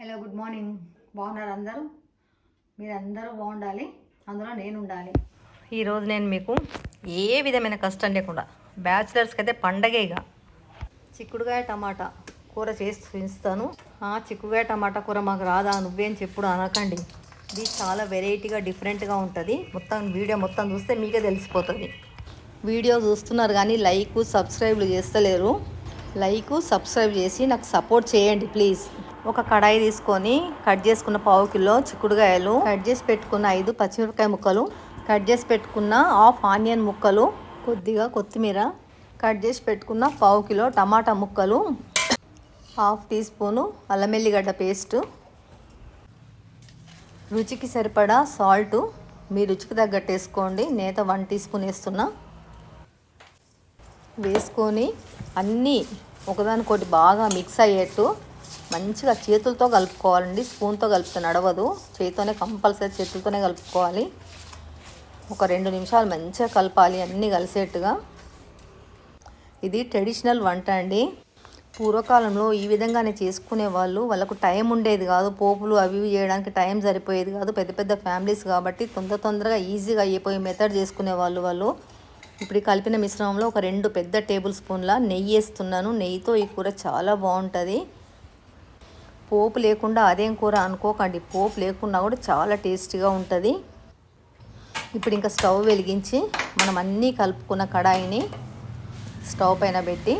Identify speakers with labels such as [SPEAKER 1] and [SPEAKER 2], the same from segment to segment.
[SPEAKER 1] Hello good morning బాగున్నారు అందరూ? మీరు అందరూ బాగుండాలి. అందులో నేను ఉండాలి ఈరోజు నేను మీకు ఏ విధమైన కష్టం లేకుండా బ్యాచిలర్స్కి అయితే పండగే ఇక. చిక్కుడుకాయ టమాటా కూర చేసి చూపిస్తాను. ఆ చిక్కుడుకాయ టమాటా కూర మాకు రాదా నువ్వేం చెప్పుడు అనకండి. ఇది చాలా వెరైటీగా డిఫరెంట్గా ఉంటుంది. మొత్తం వీడియో మొత్తం చూస్తే మీకే తెలిసిపోతుంది. వీడియో చూస్తున్నారు కానీ లైక్ సబ్స్క్రైబ్లు చేస్తలేరు. లైక్ సబ్స్క్రైబ్ చేసి నాకు సపోర్ట్ చేయండి ప్లీజ్ ఒక కడాయి తీసుకొని కట్ చేసుకున్న పావు కిలో చిక్కుడుకాయలు కట్ చేసి పెట్టుకున్న ఐదు పచ్చిమిరపకాయ ముక్కలు కట్ చేసి పెట్టుకున్న హాఫ్ ఆనియన్ ముక్కలు కొద్దిగా కొత్తిమీర కట్ చేసి పెట్టుకున్న పావు కిలో టమాటా ముక్కలు హాఫ్ టీ స్పూను అల్లం వెల్లిగడ్డ పేస్ట్. రుచికి సరిపడా సాల్ట్ మీ రుచికి తగ్గట్టు వేసుకోండి. నేత వన్ టీ స్పూన్ వేస్తున్నా. వేసుకొని అన్నీ ఒకదానికొకటి బాగా మిక్స్ అయ్యేట్టు మంచిగా చేతులతో కలుపుకోవాలండి. స్పూన్తో కలిపితే నడవదు. చేతితోనే కంపల్సరీ చేతులతోనే కలుపుకోవాలి. ఒక రెండు నిమిషాలు మంచిగా కలపాలి అన్నీ కలిసేట్టుగా. ఇది ట్రెడిషనల్ వంట అండి. పూర్వకాలంలో ఈ విధంగానే చేసుకునే వాళ్ళు వాళ్ళకు టైం ఉండేది కాదు. పోపులు అవి చేయడానికి టైం సరిపోయేది కాదు. పెద్ద పెద్ద ఫ్యామిలీస్ కాబట్టి తొందర తొందరగా ఈజీగా అయిపోయి మెథడ్ చేసుకునే వాళ్ళు వాళ్ళు. ఇప్పుడు కలిపిన మిశ్రమంలో ఒక రెండు పెద్ద టేబుల్ స్పూన్ల నెయ్యి వేస్తున్నాను నెయ్యితో ఈ కూర చాలా బాగుంటుంది. పోపు లేకుండా అదేం కూర అనుకోకండి. పోపు లేకుండా కూడా చాలా టేస్టీగా ఉంటుంది. ఇప్పుడు ఇంకా స్టవ్ వెలిగించి మనం అన్నీ కలుపుకున్న కడాయిని స్టవ్ పైన పెట్టి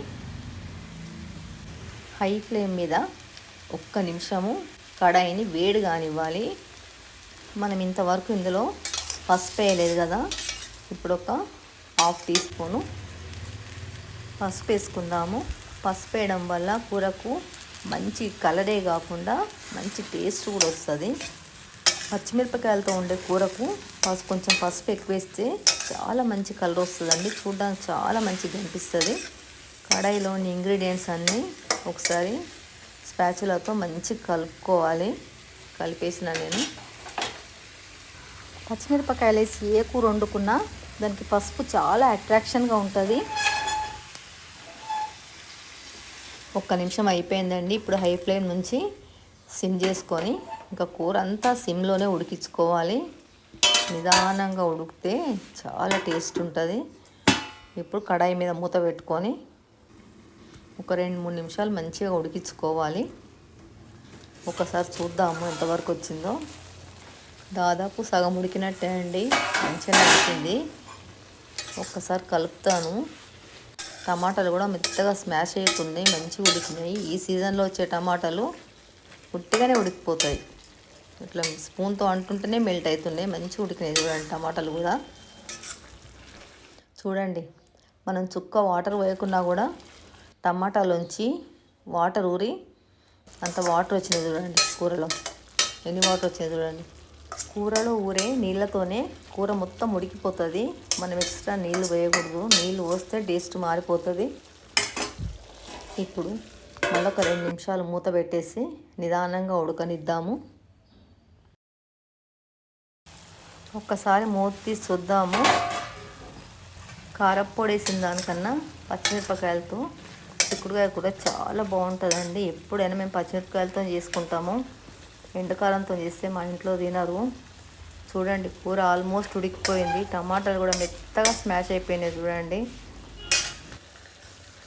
[SPEAKER 1] హై ఫ్లేమ్ మీద ఒక్క నిమిషము కడాయిని వేడి కానివ్వాలి. మనం ఇంతవరకు ఇందులో పసుపు వేయలేదు కదా. ఇప్పుడు ఒక హాఫ్ టీ స్పూను పసుపు వేసుకుందాము. పసుపు వేయడం వల్ల కూరకు మంచి కలరే కాకుండా మంచి టేస్ట్ కూడా వస్తుంది. పచ్చిమిరపకాయలతో ఉండే కూరకు పసుపు కొంచెం పసుపు ఎక్కువ వేస్తే చాలా మంచి కలర్ వస్తుందండి. చూడడానికి చాలా మంచిగా అనిపిస్తుంది. కడాయిలోని ఇంగ్రీడియంట్స్ అన్నీ ఒకసారి స్పాచులతో మంచిగా కలుపుకోవాలి. కలిపేసిన నేను. పచ్చిమిరపకాయలు వేసి ఏ కూర వండుకున్నా దానికి పసుపు చాలా అట్రాక్షన్గా ఉంటుంది. ఒక్క నిమిషం అయిపోయిందండి. ఇప్పుడు హై ఫ్లేమ్ నుంచి సిమ్ చేసుకొని ఇంకా కూర అంతా సిమ్లోనే ఉడికించుకోవాలి. నిదానంగా ఉడికితే చాలా టేస్ట్ ఉంటుంది. ఇప్పుడు కడాయి మీద మూత పెట్టుకొని ఒక రెండు మూడు నిమిషాలు మంచిగా ఉడికించుకోవాలి. ఒకసారి చూద్దాము ఎంతవరకు వచ్చిందో. దాదాపు సగం ఉడికినట్టే అండి. మంచిగా ఉడికింది. ఒక్కసారి కలుపుతాను. టమాటాలు కూడా మెత్తగా స్మాష్ చేయకుండా మంచిగా ఉడికినాయి. ఈ సీజన్లో వచ్చే టమాటాలు ఉట్టిగానే ఉడికిపోతాయి. ఇట్లా స్పూన్తో అంటుంటేనే మెల్ట్ అవుతున్నాయి మంచిగా ఉడికినాయి చూడండి టమాటాలు కూడా. చూడండి మనం చుక్క వాటర్ పోయకున్నా కూడా టమాటాలోంచి వాటర్ ఊరి అంత వాటర్ వచ్చినాయి చూడండి కూరలో. ఎన్ని వాటర్ వచ్చింది చూడండి. కూరలో ఊరే నీళ్ళతోనే కూర మొత్తం ఉడికిపోతుంది మనం ఎక్స్ట్రా నీళ్ళు వేయకూడదు. నీళ్ళు పోస్తే టేస్ట్ మారిపోతుంది. ఇప్పుడు మళ్ళొక రెండు నిమిషాలు మూత పెట్టేసి నిదానంగా ఉడకనిద్దాము. ఒక్కసారి మూత తీసి చూద్దాము. కారప్పొడి వేసిన దానికన్నా పచ్చిమిరపకాయలతో చిక్కుడుకాయ కూడా చాలా బాగుంటుందండి. ఎప్పుడైనా మేము పచ్చిమిరపకాయలతో చేసుకుంటాము. ఎండకాలంతో చేస్తే మా ఇంట్లో తినరు. చూడండి కూర ఆల్మోస్ట్ ఉడికిపోయింది. టమాటాలు కూడా మెత్తగా స్మాష్ అయిపోయినాయి చూడండి.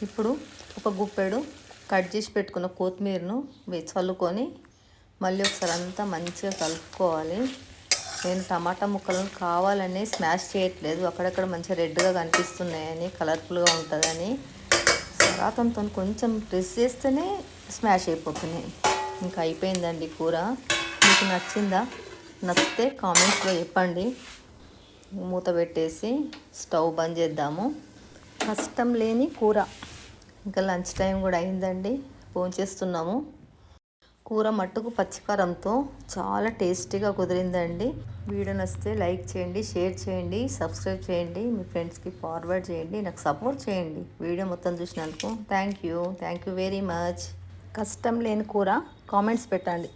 [SPEAKER 1] ఇప్పుడు ఒక గుప్పెడు కట్ చేసి పెట్టుకున్న కొత్తిమీరను చల్లుకొని మళ్ళీ ఒకసారి అంతా మంచిగా కలుపుకోవాలి. నేను టమాటా ముక్కలను కావాలని స్మాష్ చేయట్లేదు. అక్కడక్కడ మంచిగా రెడ్గా కనిపిస్తున్నాయని కలర్ఫుల్గా ఉంటుందని. సరాతంతో కొంచెం ప్రెస్ చేస్తేనే స్మాష్ అయిపోతున్నాయి. ఇంకా అయిపోయిందండి కూర. మీకు నచ్చిందా? నచ్చితే కామెంట్స్లో చెప్పండి. మూత పెట్టేసి స్టవ్ బంద్ చేద్దాము. కష్టం లేని కూర. ఇంకా లంచ్ టైం కూడా అయిందండి. ఫోన్ చేస్తున్నాము. కూర మట్టుకు పచ్చికారంతో చాలా టేస్టీగా కుదిరిందండి. వీడియో నచ్చితే లైక్ చేయండి షేర్ చేయండి సబ్స్క్రైబ్ చేయండి మీ ఫ్రెండ్స్కి ఫార్వర్డ్ చేయండి నాకు సపోర్ట్ చేయండి. వీడియో మొత్తం చూసినందుకు thank you. Thank you very much. కష్టం లేని కూర కామెంట్స్ పెట్టండి.